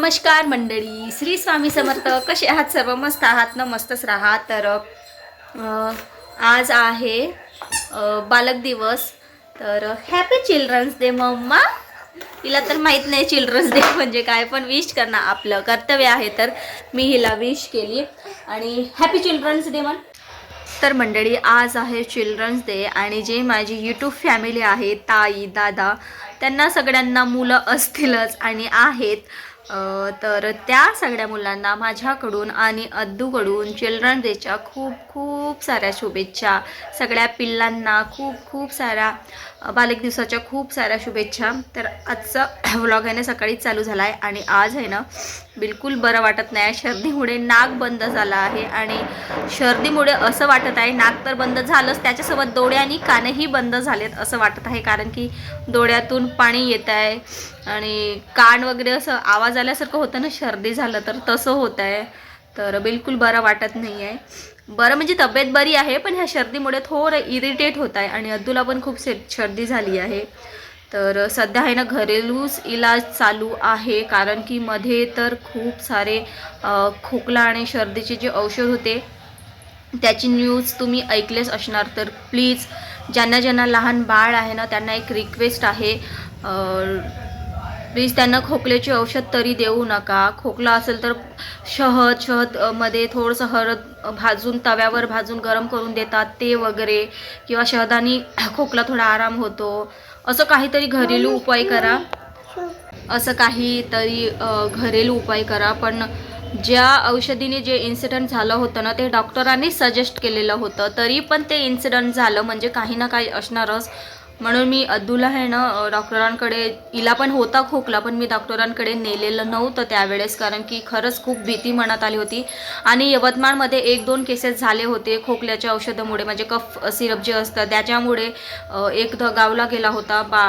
नमस्कार मंडळी. श्री स्वामी समर्थ कसे आहात सर्व? मस्त आहात ना? मस्तच राहा. तर आज आहे बालक दिवस. तर हॅपी चिल्ड्रन्स डे मम्मा. तिला तर माहीत नाही चिल्ड्रन्स डे म्हणजे काय पण विश करणं आपलं कर्तव्य आहे. तर मी हिला विश केली. आणि हॅपी चिल्ड्रन्स डे म्हण. तर मंडळी आज आहे चिल्ड्रन्स डे आणि जे माझी यूट्यूब फॅमिली आहे ताई दादा त्यांना सगळ्यांना मुलं असतीलच आणि आहेत. तर त्या सगळ्या मुलांना माझ्याकडून आणि अद्दूकडून चिल्ड्रन डेच्या खूप खूप साऱ्या शुभेच्छा. सगळ्या पिल्लांना खूप खूप साऱ्या बालक दिवसाच्या खूप साऱ्या शुभेच्छा. तर आजचा व्लॉग आहे ना सकाळीच चालू झाला आहे आणि आज आहे ना बिलकुल बरं वाटत नाही. सर्दीमुळे नाक बंद झाला आहे आणि सर्दीमुळे असं वाटत आहे नाक तर बंद झालंच त्याच्यासोबत डोळे आणि कानही बंद झालेत असं वाटत आहे. कारण की डोळ्यातून पाणी येत आहे. आणि कान वगैरे असं आवाज आल्यासारखं होतं ना सर्दी झालं तर तसं होत आहे तर बिलकुल बरं वाटत नाही आहे बरं म्हणजे तब्येत बरी आहे पण ह्या सर्दीमुळे थोडं इरिटेट होत आहे आणि अद्दूला पण खूप से सर्दी झाली आहे. तर सध्या आहे ना घरेलूच इलाज चालू आहे. कारण की मध्ये तर खूप सारे खोकला आणि सर्दीचे जे औषध होते त्याची न्यूज तुम्ही ऐकलेच असणार. तर प्लीज ज्यांना ज्यांना लहान बाळ आहे ना त्यांना एक रिक्वेस्ट आहे. प्लीज त्यांना खोकल्याचे औषध तरी देऊ नका. खोकला असेल तर शहद शहदमध्ये थोडंसं हळद भाजून तव्यावर भाजून गरम करून देतात ते वगैरे. किंवा शहदानी खोकला थोडा आराम होतो. असं काहीतरी घरेलू उपाय करा. असं काहीतरी घरेलू उपाय करा. पण ज्या औषधीने जे इन्सिडंट झालं होतं ना ते डॉक्टरांनी सजेस्ट केलेलं होतं. तरी पण ते इन्सिडंट झालं म्हणजे काही ना काही असणारच. म्हणून मी अद्दूला आहे ना डॉक्टरांकडे हिला पण होता खोकला पण मी डॉक्टरांकडे नेलेलं नव्हतं त्यावेळेस कारण की खरंच खूप भीती मनात आली होती. आणि यवतमाळमध्ये एक दोन केसेस झाले होते खोकल्याच्या औषधामुळे म्हणजे कफ सिरप जे असतं त्याच्यामुळे एक एकदा गावला गेला होता बा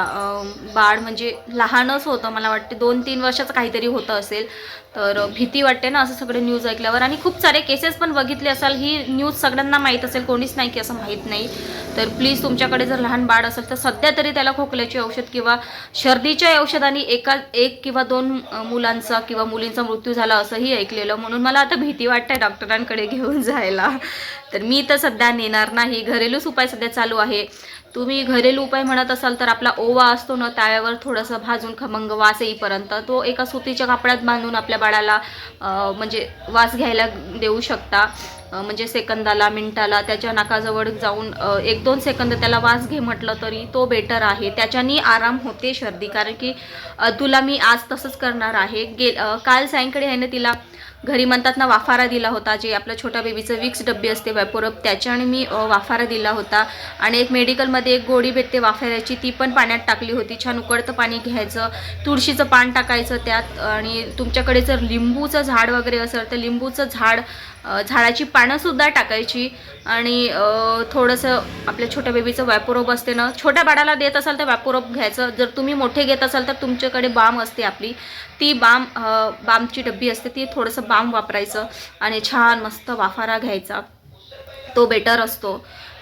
बाळ म्हणजे लहानच होतं मला वाटते दोन तीन वर्षाचं काहीतरी होतं असेल. तर भीती वाटते ना असं सगळे न्यूज ऐकल्यावर. आणि खूप सारे केसेस पण बघितले असाल ही न्यूज सगळ्यांना माहीत असेल कोणीच नाही की असं माहीत नाही. तर प्लीज तुमच्याकडे जर लहान बाळ असेल तर सध्या तरी त्याला खोकल्याचे औषध किंवा सर्दीच्या औषधाने एका एक किंवा दोन मुलांचा किंवा मुलींचा मृत्यू झाला असंही ऐकलेलं. म्हणून मला आता भीती वाटते डॉक्टरांकडे घेऊन जायला. तर मी तर सध्या नेणार नाही. घरेलूच उपाय सध्या चालू आहे. तुम्ही घरेलू उपाय म्हणत असाल तर आपला ओवा असतो ना त्यावर थोडंसं भाजून खमंग वास येईपर्यंत तो एका सुतीच्या कापडात बांधून आपल्या बाळाला म्हणजे वास घ्यायला देऊ शकता. म्हणजे सेकंदाला मिनटाला त्याच्या नाकाजवळ जाऊन एक दोन सेकंद त्याला वास घे म्हटलं तरी तो बेटर आहे. त्याच्यानी आराम होते सर्दी कारण की तुला मी आज तसंच करणार आहे. गे काल सायंकाळी आहे ना तिला घरी म्हणतात ना वाफारा दिला होता जे आपल्या छोट्या बेबीचं विक्स डब्बी असते वॅपोरप त्याच्याने मी वाफारा दिला होता. आणि एक मेडिकलमध्ये एक गोळी भेटते वाफाऱ्याची ती पण पाण्यात टाकली होती. छान उकडतं पाणी घ्यायचं तुळशीचं पान टाकायचं त्यात. आणि तुमच्याकडे जर लिंबूचं झाड वगैरे असेल तर लिंबूचं झाड झाडाची पानंसुद्धा टाकायची आणि थोडंसं आपल्या छोट्या बेबीचं वॅपोरोप असते ना छोट्या बाळाला देत असाल तर वॅपोरोप घ्यायचं. जर तुम्ही मोठे घेत असाल तर तुमच्याकडे बाम असते आपली. ती बाम बामची डब्बी असते ती थोडंसं बाम वापरायचं आणि छान मस्त वाफारा घ्यायचा. तो बेटर असतो.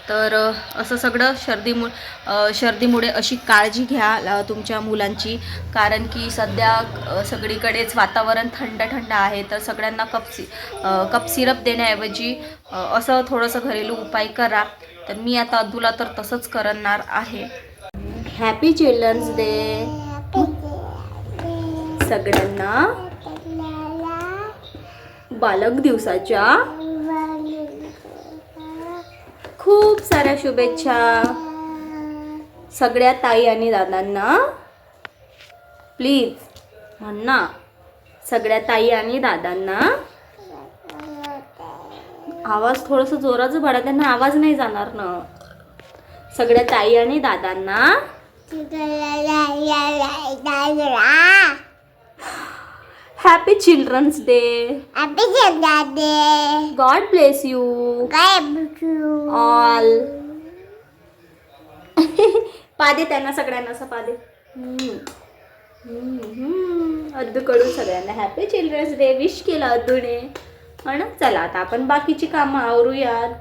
तर असं सगळं सर्दीमु अ, सर्दीमुळे अशी काळजी घ्या तुमच्या मुलांची. कारण की सध्या सगळीकडेच वातावरण थंड थंड आहे. तर सगळ्यांना कप सि कप सिरप देण्याऐवजी असं थोडंसं घरेलू उपाय करा. तर मी आता अब्दुला तर तसंच करणार आहे. हॅपी चिल्ड्रन्स डे सगळ्यांना. बालक दिवसाच्या खूप साऱ्या शुभेच्छा सगळ्या ताई आणि दादांना. प्लीज म्हण ना सगळ्या ताई आणि दादांना. आवाज थोडस जोराचं भरा त्यांना आवाज नाही जाणार ना. सगळ्या ताई आणि दादांना. Happy children's day God bless you all पादे त्यांना सगळ्यांना असं पादे. अद्दू कडून सगळ्यांना हॅपी चिल्ड्रन्स डे विश केलं अद्दूने. हो ना? चला आता आपण बाकीची कामं आवरूयात.